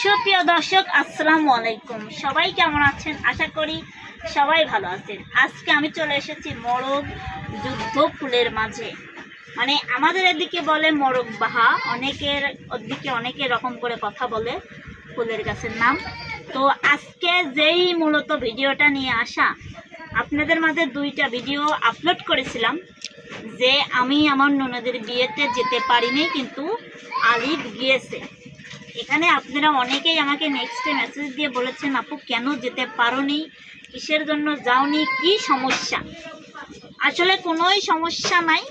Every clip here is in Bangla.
সুপ্রিয় দর্শক, আসসালামু আলাইকুম। সবাই কেমন আছেন? আশা করি সবাই ভালো আছেন। আজকে আমি চলে এসেছি মরগ যুদ্ধ ফুলের মাঝে। মানে আমাদের এদিকে বলে মরগ বাহা, অনেকের ওদিকে অনেকে রকম করে কথা বলে ফুলের গাছের নাম। তো আজকে যেই মূলত ভিডিওটা নিয়ে আসা, আপনাদের মাঝে দুইটা ভিডিও আপলোড করেছিলাম যে আমি আমার ননদের বিয়েতে যেতে পারিনি, কিন্তু আলিফ গিয়েছে। এখানে আপনারা অনেকেই আমাকে নেক্সটে মেসেজ দিয়ে বলেছেন, আপু, কেন যেতে পারোনি? কিসের জন্য যাওনি? কি সমস্যা? আসলে কোনোই সমস্যা নাই।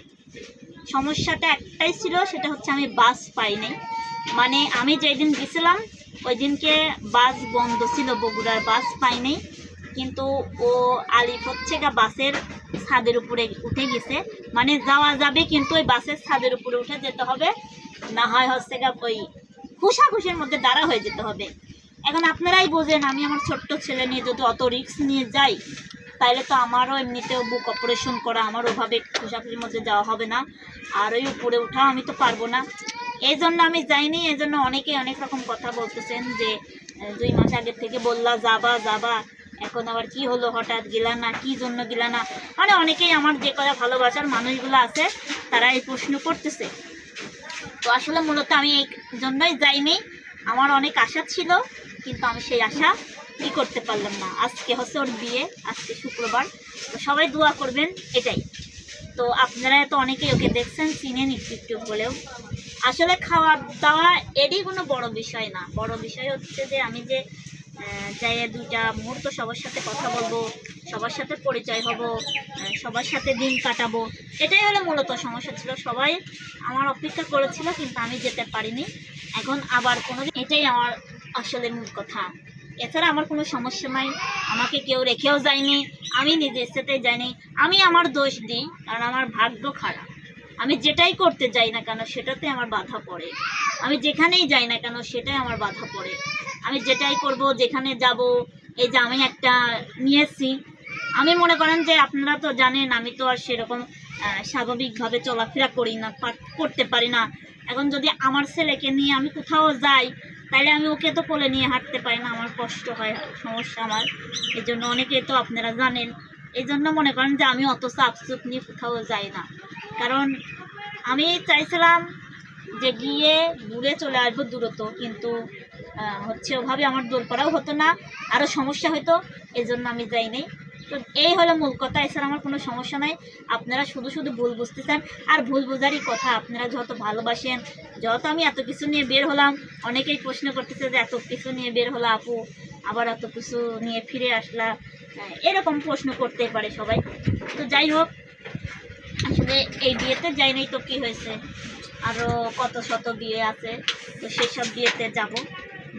সমস্যাটা একটাই ছিল, সেটা হচ্ছে আমি বাস পাইনি। মানে আমি যেদিন গেছিলাম, ওই দিনকে বাস বন্ধ ছিল, বগুড়ার বাস পাইনি। কিন্তু ও আলিফ হচ্ছে গা বাসের ছাদের উপরে উঠে গেছে। মানে যাওয়া যাবে, কিন্তু ওই বাসের ছাদের উপরে উঠে যেতে হবে। না হয় হচ্ছে গা ওই খুশাখুশির মধ্যে দাঁড়া হয়ে যেতে হবে। এখন আপনারাই বোঝেন, আমি আমার ছোট্ট ছেলে নিয়ে যদি অত রিস্ক নিয়ে যাই, তাইলে তো আমারও এমনিতেও বুক অপারেশন করা, আমার ওভাবে খুশাখুশির মধ্যে যাওয়া হবে না। আর ওই উপরে উঠাও আমি তো পারব না। এই জন্য আমি যাইনি এই জন্য অনেকে অনেক রকম কথা বলতেছেন যে দুই মাস আগের থেকে বললা, যাবা যাবা। এখন আবার কি হলো, হঠাৎ গেলা না, কি জন্য গেলা না? মানে অনেকেই আমার যে কথা ভালোবাসার মানুষগুলো আছে, তারা এই প্রশ্ন করতেছে। তো আসলে মূলত আমি এই জন্যই যাইনি। আমার অনেক আশা ছিল, কিন্তু আমি সেই আশা কি করতে পারলাম না। আজকে হচ্ছে ওর বিয়ে, আজকে শুক্রবার। তো সবাই দোয়া করবেন, এটাই। তো আপনারা তো অনেকেই ওকে দেখছেন, চিনেন একটু একটু হলেও। আসলে খাওয়া দাওয়া এরই কোনো বড় বিষয় না। বড় বিষয় হচ্ছে যে আমি যে আহ, যাই দুইটা মুহূর্ত সবার সাথে কথা বলব সবার সাথে পরিচয় হব সবার সাথে দিন কাটাবো। এটাই হলো মূলত সমস্যা ছিল। সবাই আমার অপেক্ষা করেছিল কিন্তু আমি যেতে পারিনি। এখন আবার কোনো এটাই আমার আসলে মূল কথা। এছাড়া আমার কোনো সমস্যা নাই। আমাকে কেউ রেখেও যায়নি। আমি নিজের সাথে যাইনি আমি আমার দোষ দিই কারণ আমার ভাগ্য খারাপ। আমি যেটাই করতে যাই না কেন সেটাতে আমার বাধা পড়ে। আমি যেখানেই যাই না কেন সেটাই আমার বাধা পড়ে। আমি যেটাই করব, যেখানে যাব, এই যে আমি একটা নিয়েছি আমি মনে করেন যে আপনারা তো জানেন, আমি তো আর সেরকম স্বাভাবিকভাবে চলাফেরা করি না করতে পারি না। এখন যদি আমার ছেলেকে নিয়ে আমি কোথাও যাই, তাহলে আমি ওকে তো কোলে নিয়ে হাঁটতে পারি না, আমার কষ্ট হয়, সমস্যা আমার। এই জন্য অনেকে তো আপনারা জানেন। এই জন্য মনে করেন যে আমি অত চাপচুপ নিয়ে কোথাও যাই না। কারণ আমি চাইছিলাম যে গিয়ে ঘুরে চলে আসব দূরত কিন্তু হচ্ছে ওভাবে আমার দোল করাও হতো না আরও সমস্যা হতো এই জন্য আমি যাই যাইনি। তো এই হলো মূল কথা, এছাড়া আমার কোনো সমস্যা নাই। আপনারা শুধু শুধু ভুল বুঝতেছেন, আর ভুল বোঝারই কথা। আপনারা যত ভালোবাসেন, যত আমি এত কিছু নিয়ে বের হলাম, অনেকেই প্রশ্ন করতেছে যে, এত কিছু নিয়ে বের হলো আপু, আবার এত কিছু নিয়ে ফিরে আসলা? এরকম প্রশ্ন করতেই পারে সবাই। তো যাই হোক, আসলে এই বিয়েতে যাই নাই তো কী হয়েছে? আরও কত শত বিয়ে আছে, তো সেসব বিয়েতে যাব।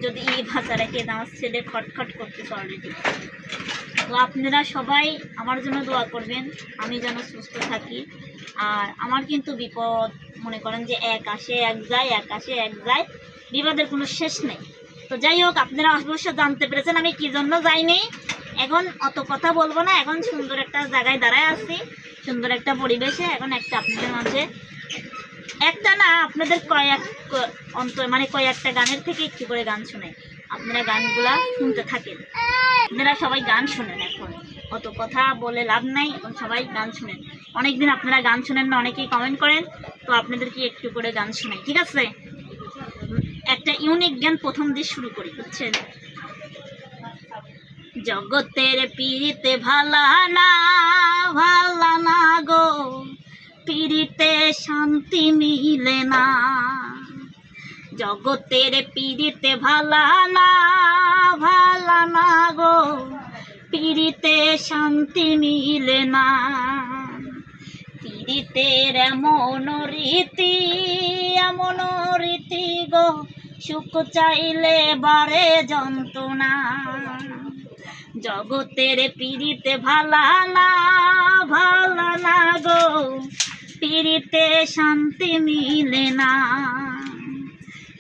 যদি এই ভাষা রেখে আমার ছেলে খটখট করতেছে অলরেডি তো আপনারা সবাই আমার জন্য দোয়া করবেন, আমি যেন সুস্থ থাকি। আর আমার কিন্তু বিপদ, মনে করেন যে এক আসে, এক যায়, এক আসে, এক যায়, বিপদের কোনো শেষ নেই। তো যাই হোক, আপনারা অবশ্য জানতে পেরেছেন আমি কি জন্য যাইনি। এখন অত কথা বলব না, এখন সুন্দর একটা জায়গায় দাঁড়ায় আছি, সুন্দর একটা পরিবেশে। এখন একটা আপনাদের মাঝে একটা না, আপনাদের কয়েক, অন্তর মানে কয়েকটা গানের থেকে একটু করে গান শুনে আপনারা গানগুলা শুনতে থাকেন। আপনারা সবাই গান শুনেন এখন। অত কথা বলে লাভ নাই সবাই গান শুনেন। অনেকদিন আপনারা গান শুনেন না, অনেকেই কমেন্ট করেন, তো আপনাদেরকে একটু করে গান শুনে ঠিক আছে? একটা ইউনিক গান প্রথম দিয়ে শুরু করি, বুঝছেন? জগতের পিড়িতে ভালা না ভালা না গো। পিড়িতে শান্তি মিলে না। জগতের পিড়িতে ভালা না ভালা না গো। পিড়িতে শান্তি মিলে না। পিড়িতের এমন রীতি এমন রীতি গো। সুখ চাইলে বারে যন্ত্রণা। জগতের পিড়িতে ভালা না ভালা না গো। পিড়িতে শান্তি মিলে না।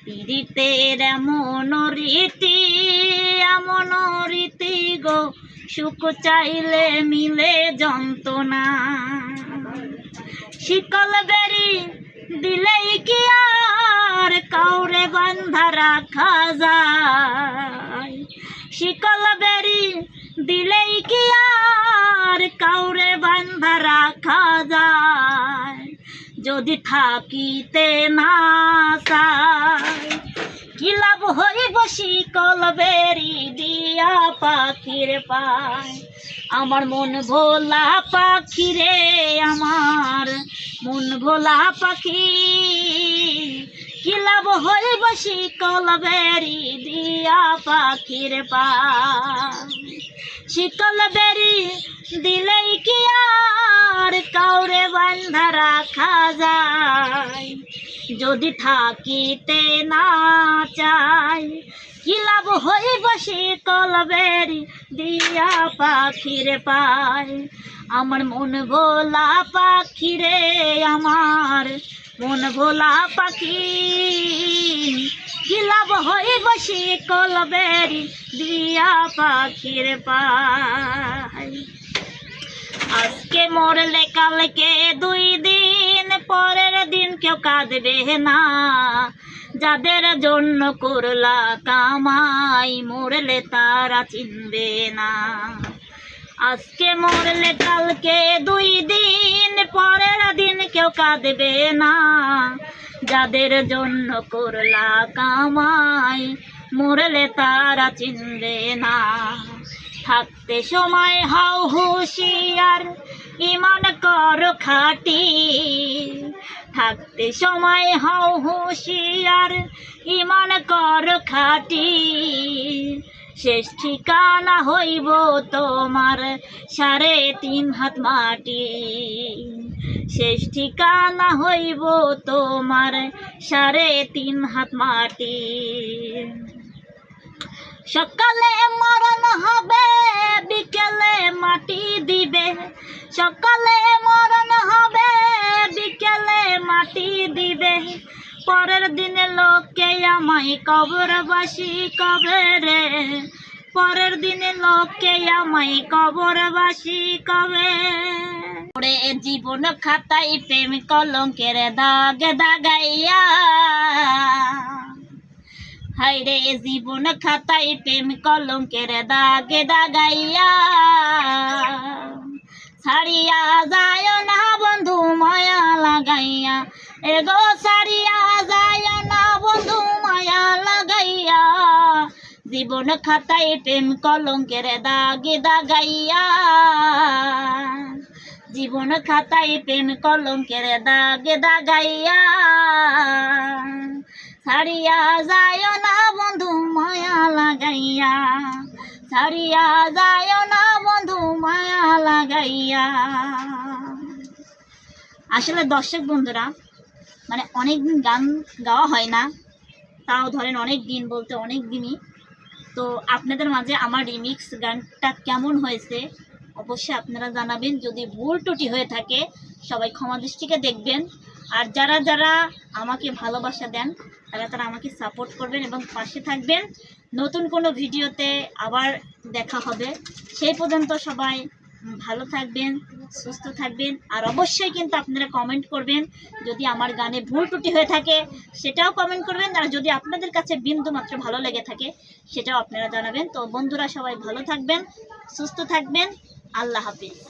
পিড়িতের এমন রীতি এমন রীতি গো, সুখ চাইলে মিলে যন্ত্রণা। শিকল বেরি দিলেই কি আর কাউরে বান্ধা রাখা যায়। শিকল বেরি দিলেই কি আর কাউরে বান্ধা রাখা যায়? যদি থাকিতে না কি লাভ হইব শিকল বেরি দিয়া পাখির পায়? আমার মন ভোলা পাখি রে আমার, মন ভোলা পাখি। কি লাভ হইব শিকল বেরি দিয়া পাখির পায়? শিকল বেরি দিলেই কি আর কাউরে বান্ধা রাখা যায়? যদি থাকিতে না চাই, কি লাভ হইব শিকল বেরি দিয়া পাখির পায়? আমার মন ভোলা পাখি রে আমার, মন ভোলা পাখি। কি লাভ হইব শিকল বেরি দিয়া পাখির পায়। আজকে মরলে কালকে দুই দিন, পরের দিন কেউ কাঁদবে না। যাদের জন্য করলা কামাই, মরলে তারা চিনবে না। আজকে মরলে কালকে দুই দিন, পরের দিন কেউ কাঁদবে না। যাদের জন্য করলা কামাই, মরলে তারা চিনবে না। থাকতে সময় হাও হুশিয়ার, ইমান কর খাটি। থাকতে সময় হাও হুশিয়ার, ইমান কর খাটি। শেষ ঠিকানা হইব তোমার সাড়ে তিন হাত মাটি। শেষ ঠিকানা হইব তোমার সাড়ে তিন হাত মাটি। সকালে মরণ হবে, বিকেলে মাটি দিবে। সকালে মরণ হবে, বিকেলে মাটি দিবে। পরের দিনে লোকে আমায় কবরবাসী কবে রে? পরের দিনে লোকে আমায় কবরবাসী কবে? ওরে জীবন খাতায় প্রেম কলঙ্কের দাগ দাগাইয়া। হাইরে জীবন খাতায় প্রেম কলঙ্কের দাগে দাগাইয়া। ছাড়িয়া যায় না বন্ধু মায়া লাগাইয়া। এগো ছাড়িয়া যায় না বন্ধু মায়া লাগাইয়া। জীবন খাতায় প্রেম কলঙ্কের দাগে দাগাইয়া। জীবন খাতায় প্রেম কলঙ্কের দাগে দাগাইয়া ছাড়িয়া যায় না বন্ধু মায়া লাগাইয়া। ছাড়িয়া যায় না বন্ধু মায়া লাগাইয়া। আসলে দর্শক বন্ধুরা মানে অনেক দিন গান গাওয়া হয় না, তাও ধরেন অনেক দিন বলতে অনেক দিনই তো আপনাদের মাঝে আমার রিমিক্স গানটা কেমন হয়েছে অবশ্যই আপনারা জানাবেন, যদি ভুল ত্রুটি হয়ে থাকে, সবাই ক্ষমা দৃষ্টিকে দেখবেন। আর যারা যারা আমাকে ভালোবাসা দেন, তারা তারা আমাকে সাপোর্ট করবেন এবং পাশে থাকবেন। নতুন কোনো ভিডিওতে আবার দেখা হবে। সেই পর্যন্ত সবাই ভালো থাকবেন, সুস্থ থাকবেন। আর অবশ্যই কিন্তু আপনারা কমেন্ট করবেন, যদি আমার গানে ভুল ত্রুটি হয়ে থাকে, সেটাও কমেন্ট করবেন। আর যদি আপনাদের কাছে বিন্দু মাত্র ভালো লেগে থাকে, সেটাও আপনারা জানাবেন। তো বন্ধুরা সবাই ভালো থাকবেন, সুস্থ থাকবেন। আল্লাহ হাফিজ।